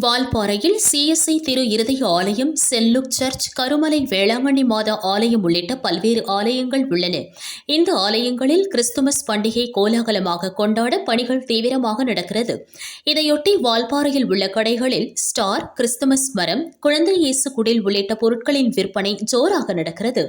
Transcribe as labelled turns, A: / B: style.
A: வால்பாறையில் CSI திரு இருதய ஆலயம் செல்லுக் search Karumalai Velankanni மாதா ஆலயம் உள்ளிட்ட பல்வேறு ஆலயங்கள் உள்ளன. இந்த ஆலயங்களில் கிறிஸ்துமஸ் பண்டிகை கோலாகலமாக கொண்டாட பணிகள் தீவிரமாக நடக்கிறது. இதையொட்டி வால்பாறையில் உள்ள கடைகளில் ஸ்டார் கிறிஸ்துமஸ் மரம் குழந்தை இயேசு குடில் உள்ளிட்ட பொருட்களின் விற்பனை ஜோராக நடக்கிறது.